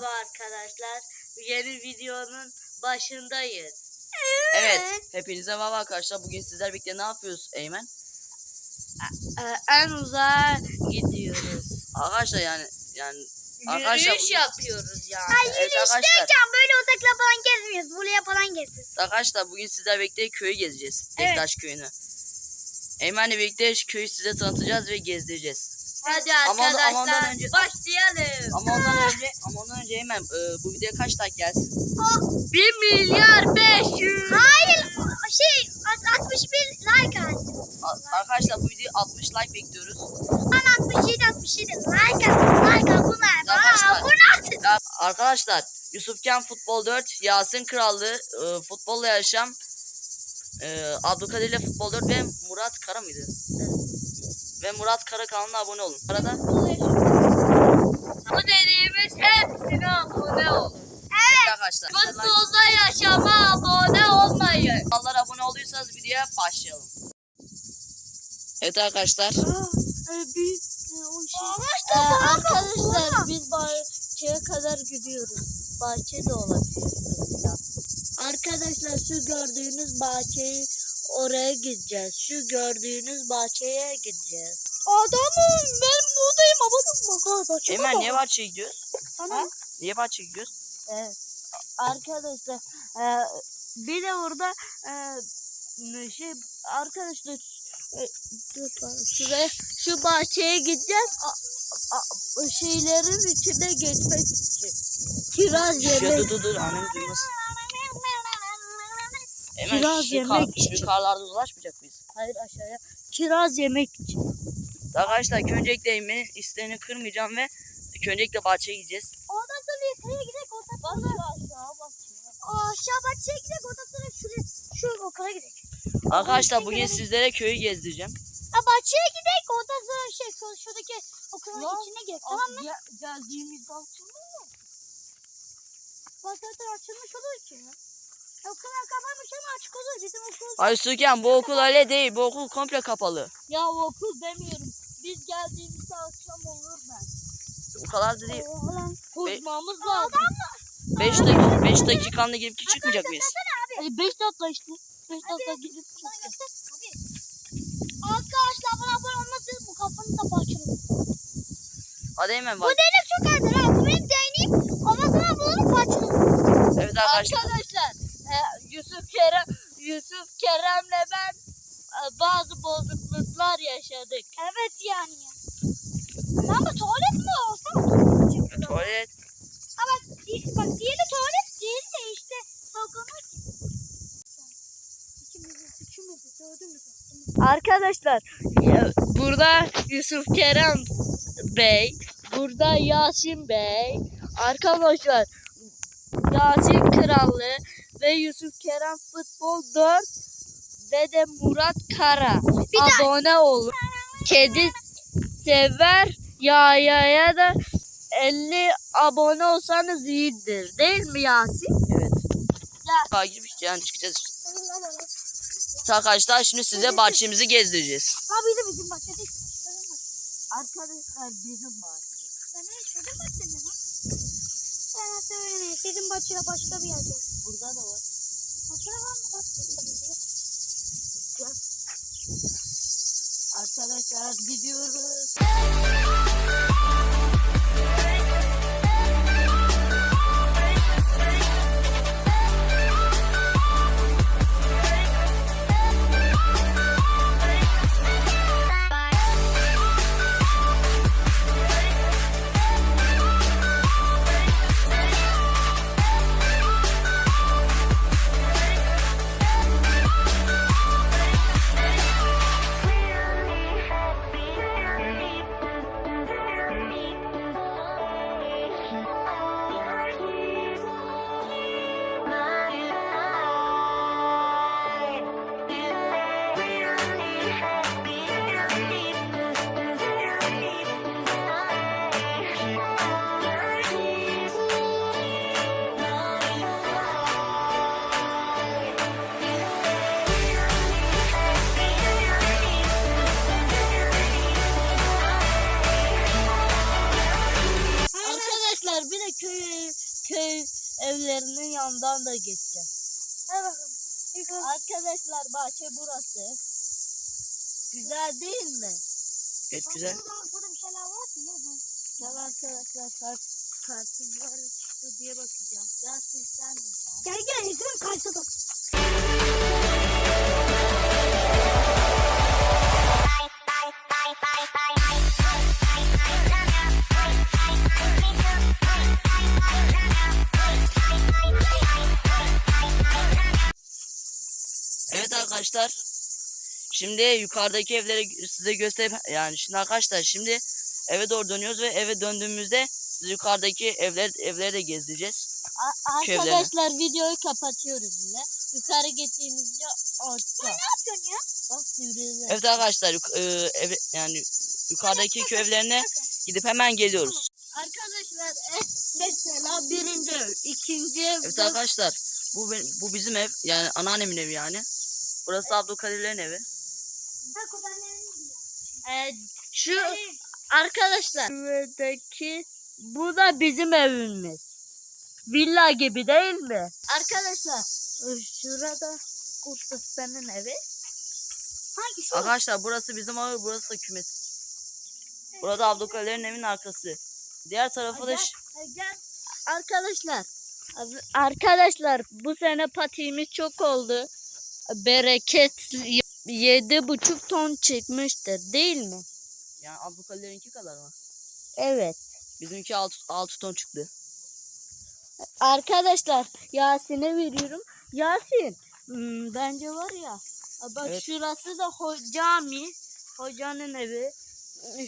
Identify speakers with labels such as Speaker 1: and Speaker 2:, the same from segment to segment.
Speaker 1: Merhaba arkadaşlar. Yeni videonun başındayız.
Speaker 2: Evet, hepinize merhaba arkadaşlar. Bugün sizler birlikte ne yapıyoruz Eymen?
Speaker 1: En uzağa gidiyoruz.
Speaker 2: Arkadaşlar yani yani Arkadaşlar
Speaker 1: Yürüyüş
Speaker 2: bugün-
Speaker 1: yapıyoruz yani.
Speaker 2: evet arkadaşlar,
Speaker 3: Can böyle uzakla falan gezmiyoruz. Buraya falan geziyoruz.
Speaker 2: arkadaşlar bugün sizler birlikte köyü gezeceğiz. Bektaş köyünü. Eymen'le birlikte şu köyü size tanıtacağız ve gezdireceğiz.
Speaker 1: Hadi
Speaker 2: Ama ondan-
Speaker 1: arkadaşlar
Speaker 2: ama ondan önce-
Speaker 1: başlayalım.
Speaker 2: Ama ondan önce ama ondan önce Eymen e, bu videoya kaç like gelsin?
Speaker 1: 1 milyar 500.
Speaker 3: Hayır. Şey 61 like aldım.
Speaker 2: A- Arkadaşlar bu videoya 60 like bekliyoruz.
Speaker 3: Ama 67 67 like atın. Like atın. Bunlar.
Speaker 2: Arkadaşlar.
Speaker 3: Abone atın.
Speaker 2: Ya, arkadaşlar Yusufken Futbol 4, Yasin Krallı, e, Futbolla Yaşam, e, Abdülkadir ile Futbol 4 ve Murat Kara mıydı? Ve Murat Kara kanalına abone olun. Arada
Speaker 1: Bu dediğimiz hepsine abone olun.
Speaker 2: evet. arkadaşlar.
Speaker 1: Futbolda yaşama abone olmayın.
Speaker 2: Kanallara abone olduysanız videoya başlayalım. Evet arkadaşlar.
Speaker 1: Ee, arkadaşlar biz bahçeye kadar gidiyoruz. Bahçe de olabilir mesela. Arkadaşlar şu gördüğünüz bahçeyi oraya gideceğiz. Şu gördüğünüz bahçeye gideceğiz.
Speaker 3: Adamım ben buradayım abone
Speaker 2: Eymen niye bahçeye gidiyoruz?
Speaker 3: Tamam.
Speaker 2: Niye bahçeye gidiyoruz?
Speaker 1: Evet. Arkadaşlar e, bir de burada e, şey arkadaşlar e, dur şuraya şu bahçeye gideceğiz. A, a, o şeylerin içine geçmek için. Kiraz yemek.
Speaker 2: dur dur dur annem duymasın. Eymen
Speaker 1: Kiraz
Speaker 2: şu,
Speaker 1: yemek
Speaker 2: kar,
Speaker 1: için.
Speaker 2: şu karlarda dolaşmayacak mıyız?
Speaker 1: Hayır aşağıya. Kiraz yemek için.
Speaker 2: Arkadaşlar öncelikle Eymen'in isteğini kırmayacağım ve öncelikle bahçeye gideceğiz.
Speaker 3: Ondan sonra yukarıya gidelim. Sonra
Speaker 1: aşağı bak.
Speaker 3: aşağı bahçeye gidelim. Ondan sonra şuraya şu okula gidelim.
Speaker 2: Arkadaşlar bugün sizlere köyü gezdireceğim.
Speaker 3: Ha bahçeye gidelim. Ondan sonra şey şu- şuradaki okulun
Speaker 1: Lan,
Speaker 3: içine girelim. Tamam mı?
Speaker 1: geldiğimiz açılmıyor.
Speaker 3: Bak zaten açılmış olur ki. Ya. Okullar kapanmış ama açık olur. Bizim okul.
Speaker 2: Ay Suken bu okul öyle değil. Bu okul komple kapalı.
Speaker 1: Ya okul demiyorum. Biz geldiğimizde akşam olur ben.
Speaker 2: O kadar da değil.
Speaker 3: Oha lan.
Speaker 1: Koşmamız lazım.
Speaker 2: 5 dakika 5 dakikanla girip çıkmayacak mıyız?
Speaker 1: Hadi 5 dakika işte. 5 dakika
Speaker 3: Bana
Speaker 1: çıkacağız.
Speaker 3: Arkadaşlar bana abone olmazsanız bu kafanı da parçalarım.
Speaker 2: Hadi hemen
Speaker 3: Bu
Speaker 2: bak.
Speaker 3: değnek çok ağır ha. Bu benim değneğim. Olmazsa bunu parçalarım.
Speaker 2: Evet arkadaşlar.
Speaker 1: Arkadaşlar Kerem Yusuf Kerem'le ben e, bazı bozukluklar yaşadık.
Speaker 3: Evet yani ya. Lan bu tuvalet mi olsa tuvalet çıktı.
Speaker 2: Tuvalet.
Speaker 3: Ama di- bak diğeri tuvalet, diğeri de işte salgınlık gibi. İkimiz, üçümüz, dördümüz.
Speaker 1: Arkadaşlar e, burada Yusuf Kerem Bey, burada Yasin Bey. Arkadaşlar Yasin Krallı ve Yusuf Kerem Futbol 4 ve de Murat Kara. Abone olun. Kedi sever Yaya'ya da 50 abone olsanız iyidir. Değil mi Yasin?
Speaker 2: Evet. Daha girip yani çıkacağız işte. Arkadaşlar şimdi size bahçemizi gezdireceğiz.
Speaker 3: Abi de bizim bahçede.
Speaker 1: Arkadaşlar bizim bahçe.
Speaker 3: Sen ne? Söyleyeyim. Sizin bahçede başka bir yerde.
Speaker 1: Burada da var.
Speaker 3: Bahçede var mı? Bak.
Speaker 1: Arkadaşlar gidiyoruz.
Speaker 3: Yukarı.
Speaker 1: Arkadaşlar bahçe burası. Güzel değil mi?
Speaker 2: Evet güzel.
Speaker 3: Burada, bir şeyler var ki ya.
Speaker 1: Gel arkadaşlar kart, kartım var çıktı diye bakacağım. Gel sen de gel.
Speaker 3: Gel gel yukarı karşıda.
Speaker 2: Arkadaşlar. Şimdi yukarıdaki evleri size gösterip yani şimdi arkadaşlar şimdi eve doğru dönüyoruz ve eve döndüğümüzde siz yukarıdaki evler evleri de gezdireceğiz.
Speaker 1: A- arkadaşlar videoyu kapatıyoruz yine. Yukarı gittiğimizde orta.
Speaker 3: Ne yapıyorsun ya?
Speaker 1: Bak.
Speaker 2: Evet arkadaşlar yuk- e, ev, yani yukarıdaki köy evlerine gidip hemen geliyoruz.
Speaker 1: Arkadaşlar eh, mesela birinci ev, ikinci ev.
Speaker 2: Evet
Speaker 1: ve-
Speaker 2: arkadaşlar bu bu bizim ev yani anneannemin evi yani. Burası Abdülkadir'lerin evi.
Speaker 1: Eh, şu arkadaşlar buradaki bu da bizim evimiz. Villa gibi değil mi? Arkadaşlar eh, şurada Kursufbe'nin evi.
Speaker 3: Hangi şu?
Speaker 2: Arkadaşlar burası bizim ev burası da kümes. Burada Abdülkadir'lerin evinin arkası. Diğer tarafı da.
Speaker 1: Arkadaşlar arkadaşlar bu sene patiğimiz çok oldu. Bereket yedi buçuk ton çıkmıştır değil mi?
Speaker 2: yani Abdülkadir'lerinki kadar mı?
Speaker 1: Evet.
Speaker 2: Bizimki 6, 6 ton çıktı.
Speaker 1: Arkadaşlar Yasin'e veriyorum. Yasin hmm, bence var ya bak
Speaker 2: Evet.
Speaker 1: şurası da ho- cami. Hocanın evi.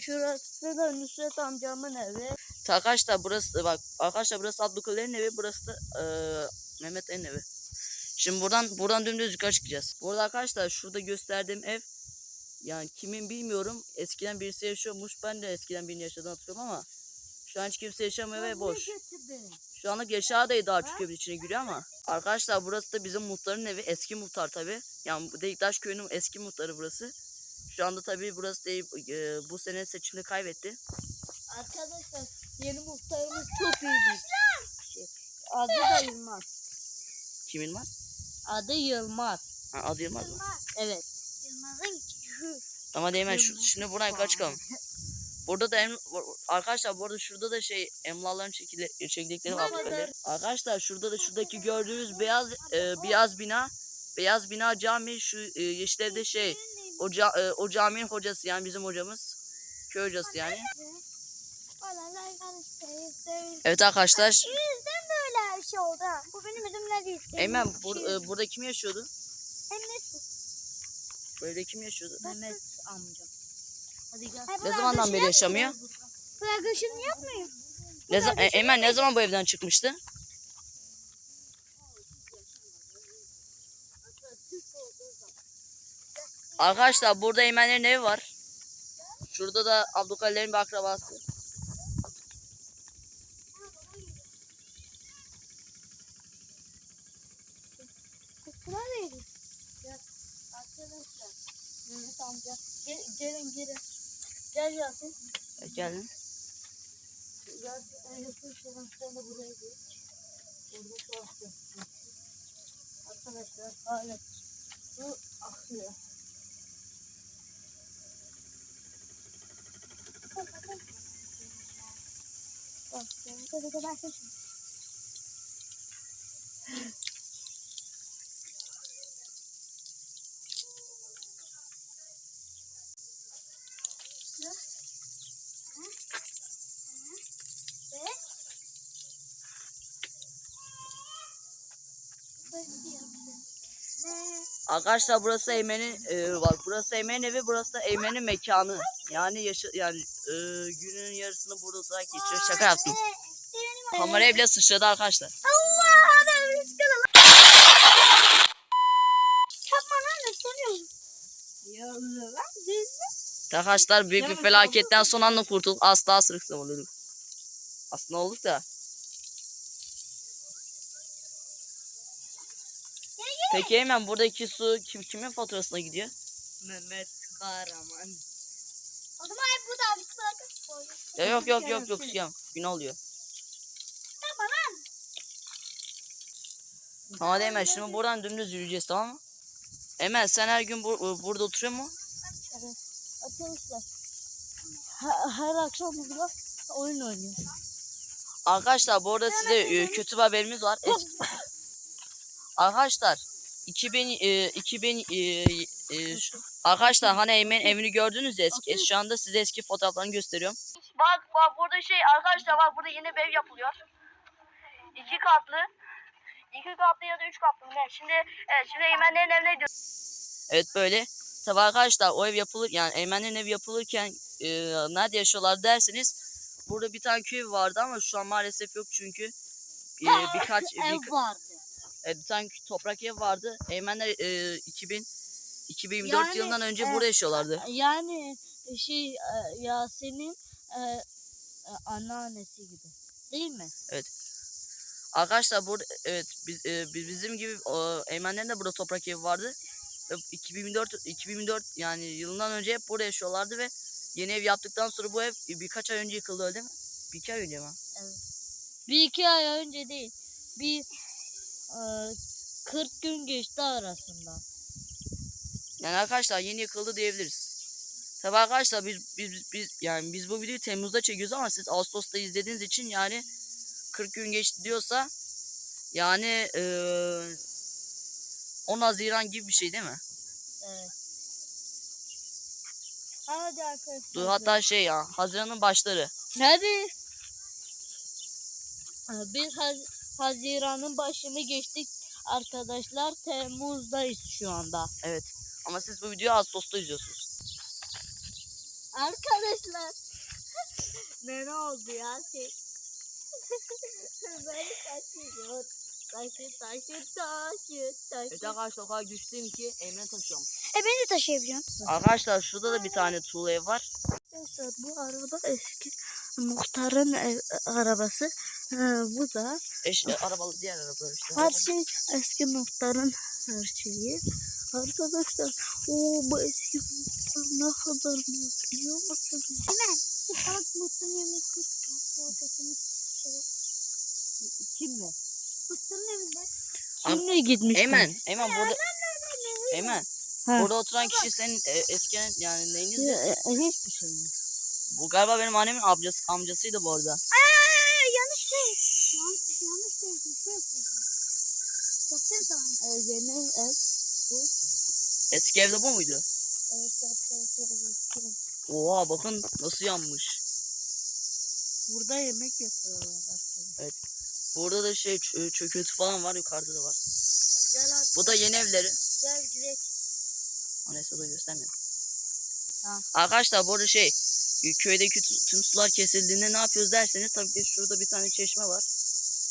Speaker 1: Şurası da Nusret amcamın evi.
Speaker 2: Arkadaşlar burası bak arkadaşlar burası Abdülkadir'in evi burası da eee Mehmet E'nin evi. Şimdi buradan buradan dümdüz yukarı çıkacağız. Burada arkadaşlar şurada gösterdiğim ev yani kimin bilmiyorum. Eskiden birisi yaşıyormuş. Ben de eskiden birinin yaşadığını hatırlıyorum ama şu an hiç kimse yaşamıyor ve boş. Şu anlık Yaşar dayı daha çok evin içine giriyor ama arkadaşlar burası da bizim muhtarın evi. Eski muhtar tabi. Yani Deliktaş köyünün eski muhtarı burası. Şu anda tabi burası değil, e, bu sene seçimde kaybetti.
Speaker 1: Arkadaşlar yeni muhtarımız çok iyi bir şey. Adı da Yılmaz.
Speaker 2: Kim Yılmaz?
Speaker 1: Adı Yılmaz.
Speaker 2: Ha, adı Yılmaz mı?
Speaker 1: Evet.
Speaker 3: Yılmaz'ın.
Speaker 2: Ama değil mi? Şu, şimdi buradan yukarı çıkalım. Burada da em, arkadaşlar bu arada şurada da şey emlaların çekile, çekirdekleri var. Arkadaşlar şurada da şuradaki gördüğünüz beyaz e, beyaz bina beyaz bina cami şu e, yeşil evde şey o, ca- e, o caminin hocası yani bizim hocamız köy hocası yani. Evet arkadaşlar
Speaker 3: Yüzden böyle bir şey oldu. Bu benim yüzümden değil.
Speaker 2: Eymen bur- e, burada kim yaşıyordu?
Speaker 3: Emre su.
Speaker 2: Böyle kim yaşıyordu?
Speaker 1: Mehmet amca. Hadi gel.
Speaker 3: Hayır,
Speaker 2: Ne zamandan beri yaşamıyor?
Speaker 3: Bunlar dışını yapmıyor.
Speaker 2: Ne za- e, Eymen ne zaman bu evden çıkmıştı? Arkadaşlar burada Eymenlerin evi var. Şurada da Abdülkadir'lerin bir akrabası.
Speaker 3: Kutular neydi?
Speaker 1: Arkadaşlar Mehmet amca. Gel, gelin gelin. Gel Yasin.
Speaker 2: E, geldin.
Speaker 1: Yasin en yakın sen de buraya geç. Burada akıyor. Arkadaşlar hala su akıyor.
Speaker 3: Bak, dur dur ben seçeyim. Ve Böyle gidiyor. Ve
Speaker 2: Arkadaşlar burası Eymen'in e, bak burası Eymen'in evi burası da Eymen'in mekanı. Yani yaşa yani e, günün yarısını burada geçiriyor. Şaka yaptım. Kameraya bile sıçradı arkadaşlar. Arkadaşlar büyük bir felaketten son anda kurtulduk. Asla sırıksam olurduk. Aslında olduk da. Peki hemen buradaki su kim, kimin faturasına gidiyor?
Speaker 1: Mehmet Kahraman.
Speaker 3: O zaman hep bu da bir bırakın.
Speaker 2: Ya yok yok yok yok Siyam. Gün oluyor.
Speaker 3: Çarpma lan.
Speaker 2: Hadi Emel şimdi buradan dümdüz yürüyeceğiz tamam mı? Emel sen her gün bu- burada oturuyor mu?
Speaker 1: Evet. Arkadaşlar her, her akşam burada oyun oynuyoruz.
Speaker 2: Arkadaşlar bu arada size e, kötü bir haberimiz var. Arkadaşlar 2000 e, 2000 e, e, şu- Arkadaşlar hani Eymen evini gördünüz ya eski. Şu anda size eski fotoğraflarını gösteriyorum.
Speaker 1: Bak bak burada şey arkadaşlar bak burada yeni bir ev yapılıyor. İki katlı. İki katlı ya da üç katlı mı ne? Şimdi evet şimdi Eymenlerin evine gidiyoruz.
Speaker 2: Evet böyle. Tabi arkadaşlar o ev yapılır yani Eymenlerin evi yapılırken e, nerede yaşıyorlar derseniz burada bir tane köy vardı ama şu an maalesef yok çünkü e, birkaç bir,
Speaker 1: vardı.
Speaker 2: E, bir tane toprak ev vardı. Eymenler e, 2000 2024
Speaker 1: Yani,
Speaker 2: yılından önce
Speaker 1: e,
Speaker 2: burada yaşıyorlardı.
Speaker 1: Yani şey e, Yasin'in e, e, anneannesi gibi. Değil mi?
Speaker 2: Arkadaşlar burada evet biz, e, bi- bizim gibi o, Eymenlerin de burada toprak evi vardı. Ve 2024 2024 yani yılından önce hep burada yaşıyorlardı ve yeni ev yaptıktan sonra bu ev birkaç ay önce yıkıldı öyle mi? Bir iki ay önce mi?
Speaker 1: Bir iki ay önce değil. Bir e, 40 gün geçti arasında.
Speaker 2: Yani arkadaşlar yeni yıkıldı diyebiliriz. Tabi arkadaşlar biz, biz, biz, yani biz bu videoyu Temmuz'da çekiyoruz ama siz Ağustos'ta izlediğiniz için yani 40 gün geçti diyorsa yani eee 10 Haziran gibi bir şey değil mi?
Speaker 1: Evet. Hadi arkadaşlar.
Speaker 2: Dur, hatta şey ya Haziran'ın başları.
Speaker 1: Hadi. E, Biz Haz- Haziran'ın başını geçtik arkadaşlar. Temmuz'dayız şu anda.
Speaker 2: Evet. Ama siz bu videoyu Ağustos'ta izliyorsunuz.
Speaker 1: Arkadaşlar. ne ne oldu ya şey? Beni taşıyor. Taşı taşı taşı taşı.
Speaker 2: Evet arkadaşlar o kadar güçlüyüm ki Emre taşıyorum.
Speaker 3: E beni de taşıyabiliyorsun.
Speaker 2: Arkadaşlar şurada da bir tane tuğla ev var.
Speaker 1: Arkadaşlar bu araba eski muhtarın ev, arabası. Ee, bu da
Speaker 2: Eş, e, arabalı diğer araba işte.
Speaker 1: her şey eski muhtarın her şeyi. Arkadaşlar o bu eski muhtar ne kadar mutlu biliyor musunuz?
Speaker 3: Hemen. Gittik. Ortasını şöyle.
Speaker 1: Kimle?
Speaker 3: Mutlu'nun evinde.
Speaker 1: Kimle gitmiş?
Speaker 2: Eymen, Eymen burada Eymen.
Speaker 1: Ha.
Speaker 2: Burada oturan kişi senin e, eski yani neyiniz?
Speaker 1: E, e, hiçbir şey mi?
Speaker 2: Bu galiba benim annemin amcası amcasıydı bu arada.
Speaker 3: Ay, yanlış değil. Yanlış, yanlış değil. Şey yapıyorsun. Yaptın tamam.
Speaker 1: Yeni ev.
Speaker 2: Eski evde bu muydu?
Speaker 1: Evet, evet, evet, evet, evet.
Speaker 2: Oha bakın nasıl yanmış.
Speaker 1: Burada yemek yapıyorlar arkadaşlar.
Speaker 2: Burada da şey ç- çöküntü falan var yukarıda da var.
Speaker 1: Gel artık
Speaker 2: Bu da yeni evleri.
Speaker 1: gel.
Speaker 2: O Neyse da göstermiyorum.
Speaker 1: Tamam.
Speaker 2: Arkadaşlar bu arada şey köydeki tü- tüm sular kesildiğinde ne yapıyoruz derseniz tabii ki şurada bir tane çeşme var.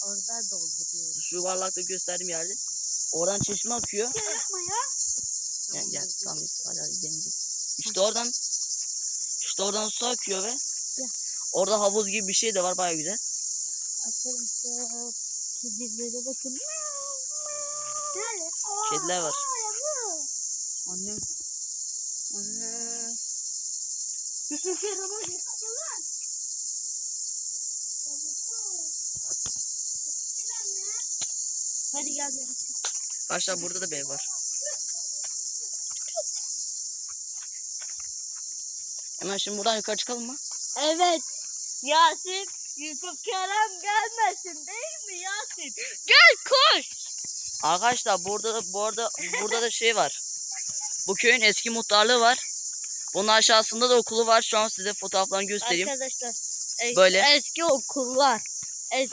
Speaker 1: Orada dolduruyoruz.
Speaker 2: Şu yuvarlakta gösterdiğim yerde. Oradan çeşme akıyor.
Speaker 3: Yapma ya.
Speaker 2: Gel gel tamam neyse gidelim. gidelim. İşte oradan işte oradan su akıyor ve orada havuz gibi bir şey de var baya güzel.
Speaker 1: Arkadaşlar kedilere bakın.
Speaker 2: Kediler var.
Speaker 1: Anne. Anne.
Speaker 3: Yusuf gel. Ulan.
Speaker 1: Hadi gel gel.
Speaker 2: Arkadaşlar burada da ev var. Hemen şimdi buradan yukarı çıkalım mı?
Speaker 1: Evet. Yasin Yusuf Kerem gelmesin değil mi Yasin? Gel koş.
Speaker 2: Arkadaşlar burada bu arada burada da şey var. Bu köyün eski muhtarlığı var. Bunun aşağısında da okulu var. Şu an size fotoğraflarını göstereyim.
Speaker 1: Arkadaşlar. es-
Speaker 2: Böyle.
Speaker 1: Eski okullar. Es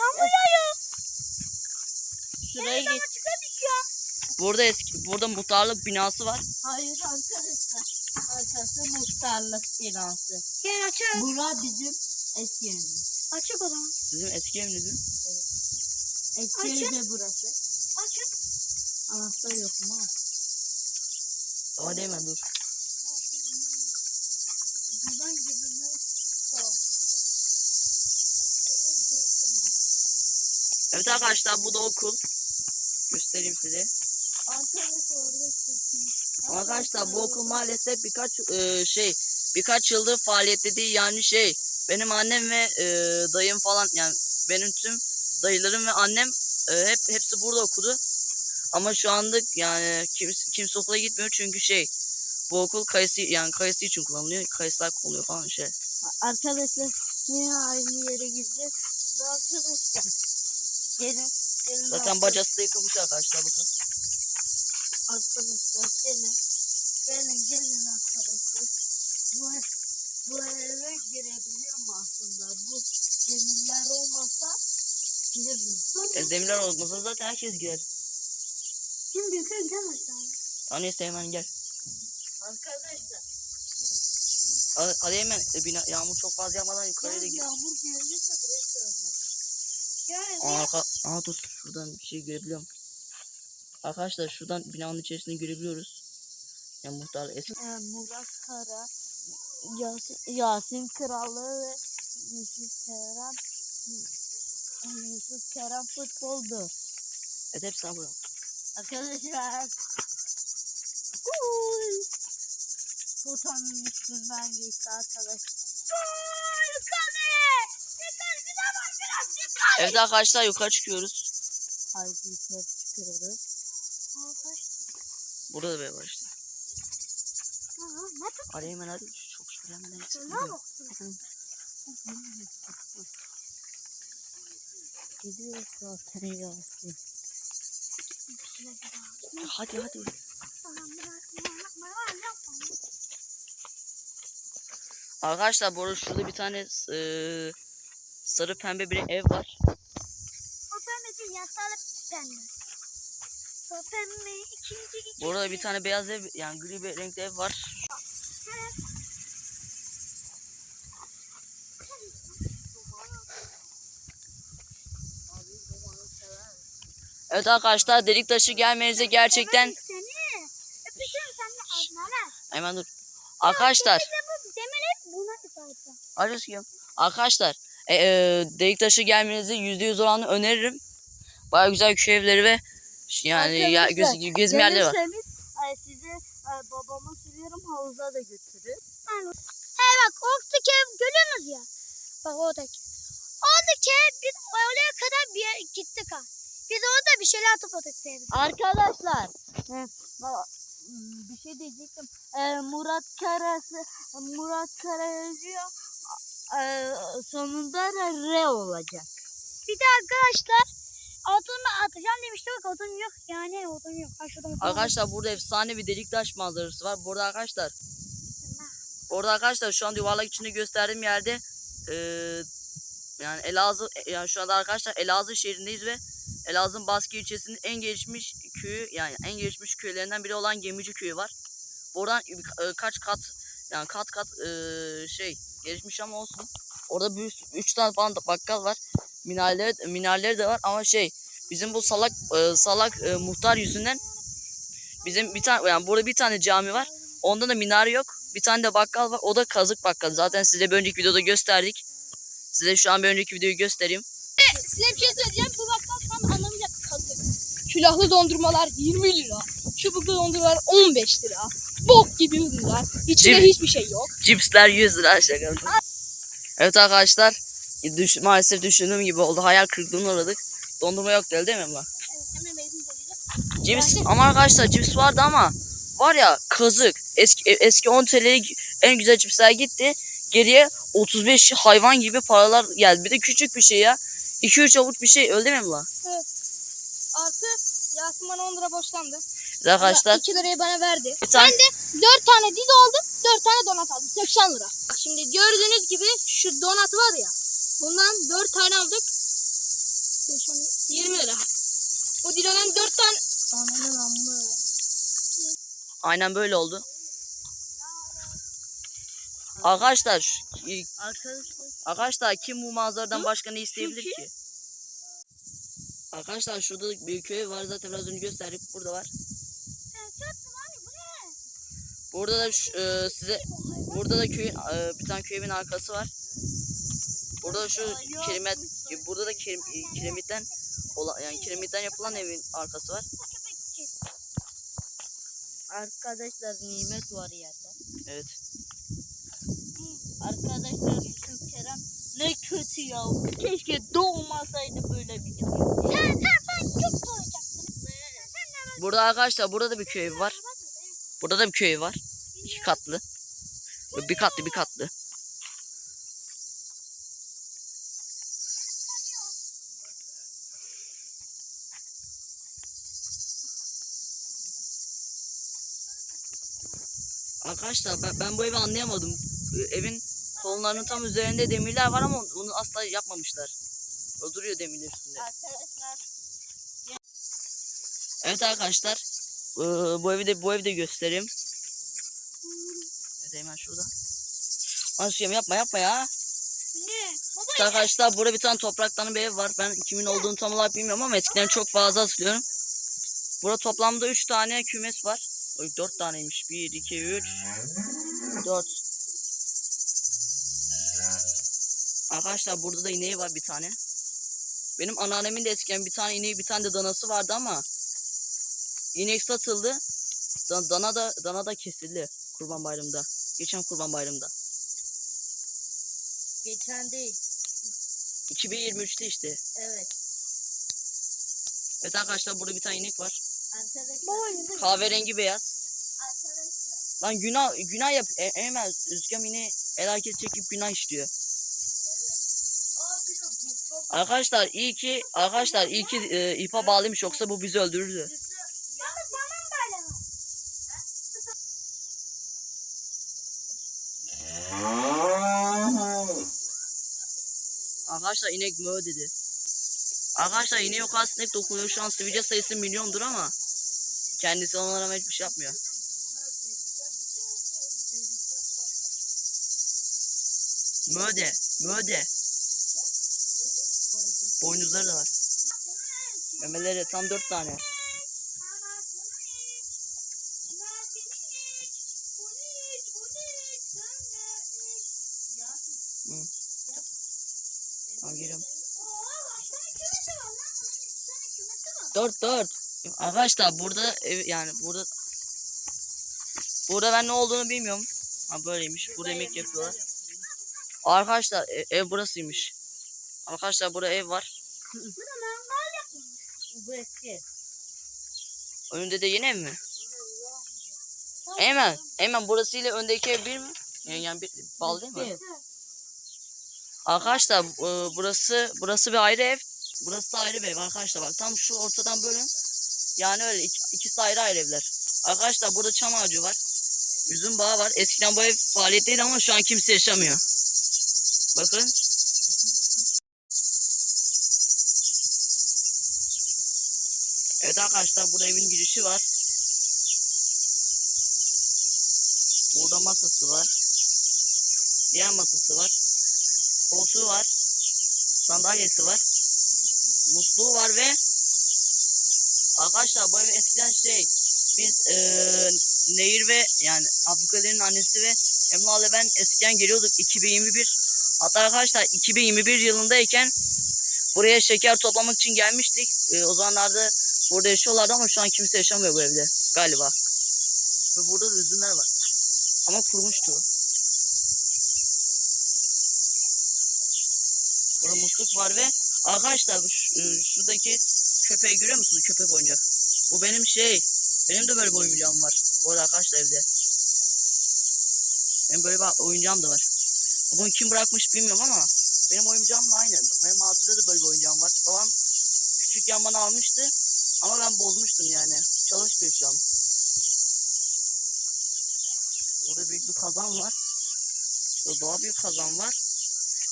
Speaker 1: Şuraya git.
Speaker 2: Burada eski burada muhtarlık binası var.
Speaker 1: Hayır arkadaşlar. Arkası muhtarlık binası.
Speaker 3: Gel açık.
Speaker 1: Bura bizim eski evimiz.
Speaker 3: Açık o zaman.
Speaker 2: Sizin eski eviniz mi?
Speaker 1: Eski
Speaker 3: Açık.
Speaker 1: ev de burası.
Speaker 3: Açık.
Speaker 1: Anahtar yok mu?
Speaker 2: Hadi hemen dur. Evet arkadaşlar bu da okul. Göstereyim size.
Speaker 1: Arkadaşlar
Speaker 2: bu okul maalesef birkaç e, şey birkaç yıldır faaliyette değil yani şey benim annem ve e, dayım falan yani benim tüm dayılarım ve annem e, hep hepsi burada okudu. Ama şu anda yani kimse, kimse okula gitmiyor çünkü şey bu okul kayısı yani kayısı için kullanılıyor. Kayısılar kullanılıyor falan şey.
Speaker 1: Arkadaşlar yine aynı yere gideceğiz. Arkadaşlar gelin. gelin
Speaker 2: Zaten bacası da yıkılmış arkadaşlar bakın.
Speaker 1: Arkadaşlar gelin. Gelin gelin arkadaşlar. Bu, bu eve girebilirim aslında. Bu demirler olmasa girerim.
Speaker 2: E, demirler olmasa zaten herkes girer.
Speaker 3: Şimdi yukarı gel aşağıya.
Speaker 2: Tamam neyse hemen gel.
Speaker 1: Arkadaşlar
Speaker 2: Hadi, hemen e, bina, yağmur çok fazla yağmadan yukarıya da git.
Speaker 1: yağmur gelirse buraya sığınır.
Speaker 2: Arka, aa dur şuradan bir şey görebiliyorum. Arkadaşlar şuradan binanın içerisinde görebiliyoruz. Yani muhtar eski
Speaker 1: Ee, Murat Kara, Yasin, Yasin Kralı ve Yusuf Kerem Yusuf Kerem futboldu.
Speaker 2: Evet hepsi abone.
Speaker 1: Arkadaşlar. Gol. Potanın üstünden geçti arkadaşlar.
Speaker 3: Gol kale. Yeter bir de bak biraz dikkat.
Speaker 2: Evet arkadaşlar yukarı çıkıyoruz.
Speaker 1: Haydi yukarı çıkıyoruz.
Speaker 2: Burada da böyle var işte.
Speaker 3: Ne
Speaker 2: Hadi. Çok şükür hemen hadi.
Speaker 3: Ne baktın?
Speaker 1: Gidiyor zaten Yasin.
Speaker 2: Hadi hadi. Arkadaşlar bu arada şurada bir tane e, sarı pembe bir ev var.
Speaker 3: O pembe değil ya sarı pembe. O pembe ikinci ikinci.
Speaker 2: Bu arada bir tane beyaz ev yani gri bir renkli ev var. Evet arkadaşlar delik taşı gelmenize gerçekten hemen dur. Arkadaşlar. Arkadaşlar e, e, delik taşı gelmenizi %100 oranla öneririm. Baya güzel köy evleri ve yani ya, göz, gezme yerleri var.
Speaker 1: E, sizi e, babama söylüyorum havuza da götürür.
Speaker 3: He bak oradaki ev görüyorsunuz ya. Bak oradaki. Oradaki ev biz oraya kadar bir yer gittik ha. Biz orada bir şeyler topladık sevdik.
Speaker 1: Arkadaşlar e, ba- m, bir şey diyecektim. Murat Karası Murat Kara yazıyor. E, sonunda da R olacak.
Speaker 3: Bir de arkadaşlar odunu atacağım demişti bak odun yok. Yani odun yok. Ha şurada.
Speaker 2: Arkadaşlar burada efsane bir delik taş manzarası var. Burada arkadaşlar Orada arkadaşlar şu an yuvarlak içinde gösterdiğim yerde e, yani Elazığ yani şu anda arkadaşlar Elazığ şehrindeyiz ve Elazığ'ın Baskı ilçesinin en gelişmiş köyü yani en gelişmiş köylerinden biri olan Gemici köyü var. Oradan e, kaç kat yani kat kat e, şey gelişmiş ama olsun. Orada bir üç tane falan bakkal var. Minareleri, minareleri de var ama şey bizim bu salak e, salak e, muhtar yüzünden bizim bir tane yani burada bir tane cami var. Onda da minare yok. Bir tane de bakkal var. O da kazık bakkal. Zaten size bir önceki videoda gösterdik. Size şu an bir önceki videoyu göstereyim.
Speaker 4: Size bir şey söyleyeceğim. Bu bakkal tam anlamıyla kasık. Külahlı dondurmalar 20 lira. Çubuklu dondurmalar 15 lira. Bok gibi ürünler. İçinde
Speaker 2: mi?
Speaker 4: hiçbir şey yok.
Speaker 2: Cipsler 100 lira şaka. Evet arkadaşlar. Düş, maalesef düşündüğüm gibi oldu. Hayal kırıklığına uğradık. Dondurma yok değil, değil mi?
Speaker 4: Evet, dedi.
Speaker 2: Cips ama arkadaşlar cips vardı ama var ya kazık. Eski e, eski 10 TL'lik en güzel cipsler gitti. Geriye 35 hayvan gibi paralar geldi. Bir de küçük bir şey ya. 2-3 avuç bir şey değil mi Emrah?
Speaker 4: Artı Yasin bana 10 lira borçlandı.
Speaker 2: Arkadaşlar
Speaker 4: 2 lirayı bana verdi.
Speaker 2: bir tane
Speaker 4: Ben de 4 tane dido aldım. 4 tane donat aldım. 80 lira. Şimdi gördüğünüz gibi şu donat var ya. Bundan 4 tane aldık. 5, 10, 20 lira. Bu didodan 4 tane... Ananın amma.
Speaker 2: aynen böyle oldu. Arkadaşlar
Speaker 1: Arkadaşlar
Speaker 2: Arkadaşlar kim bu manzaradan başka ne isteyebilir
Speaker 1: Çünkü-
Speaker 2: ki? Arkadaşlar şurada bir köy var zaten biraz önce gösterdik. Burada var. Burada da şu- e, size burada da köyün e, bir tane köyün arkası var. Burada da şu kiremit burada da kirim, e, kiremitten olan yani kiremitten yapılan evin arkası var.
Speaker 1: arkadaşlar nimet var yerde.
Speaker 2: Evet.
Speaker 1: Arkadaşlar Yusuf Kerem ne kötü ya. Keşke doğmasaydı böyle bir köy.
Speaker 3: Sen sen sen çok
Speaker 2: Burada arkadaşlar burada da bir köy evi var. Burada da bir köy var. İki katlı. Bir katlı bir katlı. Arkadaşlar ben, ben bu evi anlayamadım. Evin kolonlarının tam üzerinde demirler var ama bunu asla yapmamışlar. O duruyor demirler üstünde.
Speaker 1: Arkadaşlar
Speaker 2: Evet arkadaşlar. Eee, bu evi de bu evi de göstereyim. Evet hemen şurada. Anasıyım yapma yapma ya.
Speaker 3: Ne? Baba
Speaker 2: arkadaşlar burada bir tane topraktan bir ev var. Ben kimin olduğunu tam olarak bilmiyorum ama eskiden çok fazla hatırlıyorum. Burada toplamda 3 tane kümes var. Oy 4 taneymiş. 1, 2, 3, 4. Arkadaşlar burada da ineği var bir tane. Benim anneannemin de eskiden bir tane ineği bir tane de danası vardı ama inek satıldı. Da- Dana da dana da kesildi Kurban Bayramı'nda. Geçen Kurban Bayramı'nda.
Speaker 1: geçen değil.
Speaker 2: 2023'te işte.
Speaker 1: Evet.
Speaker 2: Evet arkadaşlar burada bir tane inek var.
Speaker 1: Arkadaşlar.
Speaker 2: Kahverengi beyaz.
Speaker 1: Arkadaşlar.
Speaker 2: Lan günah günah yap. E, Emel Özgem yine el hareketi çekip günah işliyor.
Speaker 1: Bu.
Speaker 2: Arkadaşlar iyi ki arkadaşlar iyi ki e, ipa bağlıymış yoksa bu bizi öldürürdü.
Speaker 3: Baba tamam böyle mi?
Speaker 2: Arkadaşlar inek mö dedi. Arkadaşlar o kadar sinek dokunuyor şu an sivilce sayısı milyondur ama kendisi onlara hiçbir şey yapmıyor. Mö de, mö de. Boynuzları da var. Memeleri tam dört tane. Dört dört. Arkadaşlar burada ev yani burada burada ben ne olduğunu bilmiyorum. Ha böyleymiş. Burada yemek yapıyorlar. Arkadaşlar e- ev burasıymış. Arkadaşlar burada ev var.
Speaker 1: Bu eski.
Speaker 2: Önünde de yeni ev mi? Hemen. Hemen burasıyla öndeki ev bir mi? Yani, yani bir, bağlı değil mi? Arkadaşlar e, burası burası bir ayrı ev. Burası da ayrı bir ev arkadaşlar bak tam şu ortadan bölün. Yani öyle iki, ikisi ayrı ayrı evler. Arkadaşlar burada çam ağacı var. Üzüm bağı var. Eskiden bu ev faaliyetteydi ama şu an kimse yaşamıyor. Bakın. Evet arkadaşlar burada evin girişi var. Burada masası var. Diğer masası var. Koltuğu var. Sandalyesi var. Musluğu var ve arkadaşlar bu ev eskiden şey biz eee Nehir ve yani Abdülkadir'in annesi ve Emrah ile ben eskiden geliyorduk 2021 hatta arkadaşlar 2021 yılındayken buraya şeker toplamak için gelmiştik. Eee, o zamanlarda burada yaşıyorlardı ama şu an kimse yaşamıyor bu evde galiba. Ve burada da üzümler var. Ama kurumuştu. Burada musluk var ve arkadaşlar şu- e, şuradaki köpeği görüyor musunuz? Köpek oyuncak. Bu benim şey. Benim de böyle bir oyuncağım var. Bu arada arkadaşlar evde. Benim böyle bir oyuncağım da var. Bunu kim bırakmış bilmiyorum ama benim oyuncağımla aynı. Benim hatırda da böyle bir oyuncağım var. Babam küçükken bana almıştı. Ama ben bozmuştum yani. Çalışmıyor şu an. Burada büyük bir kazan var. Şurada daha büyük kazan var.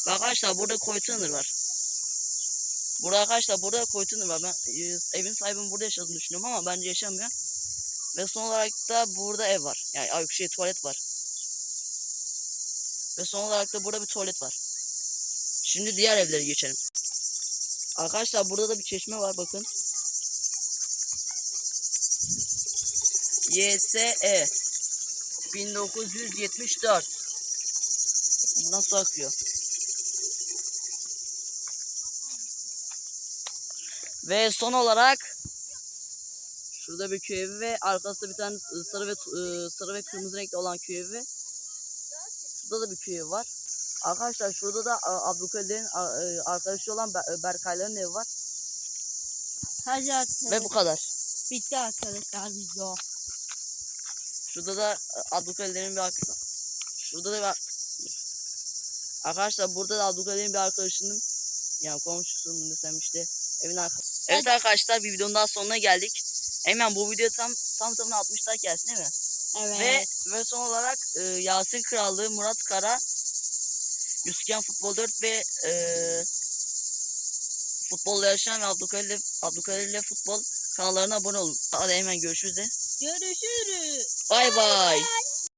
Speaker 2: Ve arkadaşlar burada koytunur var. Burada arkadaşlar burada koytunur var. Ben e, evin sahibinin burada yaşadığını düşünüyorum ama bence yaşamıyor. Ve son olarak da burada ev var. Yani ay, şey tuvalet var. Ve son olarak da burada bir tuvalet var. Şimdi diğer evlere geçelim. Arkadaşlar burada da bir çeşme var bakın. YSE 1974 Buradan su akıyor. Ve son olarak şurada bir köy evi ve arkasında bir tane sarı ve ıı, sarı ve kırmızı renkli olan köy evi. Şurada da bir köy evi var. Arkadaşlar şurada da Abdülkadir'in ıı, arkadaşı olan Ber- Berkayların evi var.
Speaker 1: Hadi arkadaşlar.
Speaker 2: Ve bu kadar.
Speaker 1: Bitti arkadaşlar video.
Speaker 2: Şurada da e, Abdülkadir'in bir. Şurada da bir... Arkadaşlar burada da Abdülkadir'in bir arkadaşının yani komşusu mu desem işte evin arkadaşı. Evet arkadaşlar bir videonun daha sonuna geldik. Hemen bu video tam tam tamına 60 like gelsin değil mi?
Speaker 1: Evet.
Speaker 2: Ve ve son olarak e, Yasin Krallığı, Murat Kara, Yusufyan Futbol 4 ve e, Futbolla Yaşayan ve Abdülkadir, Abdülkadir ile Futbol kanallarına abone olun. Hadi hemen görüşürüz de.
Speaker 1: Görüşürüz.
Speaker 2: Bay bay.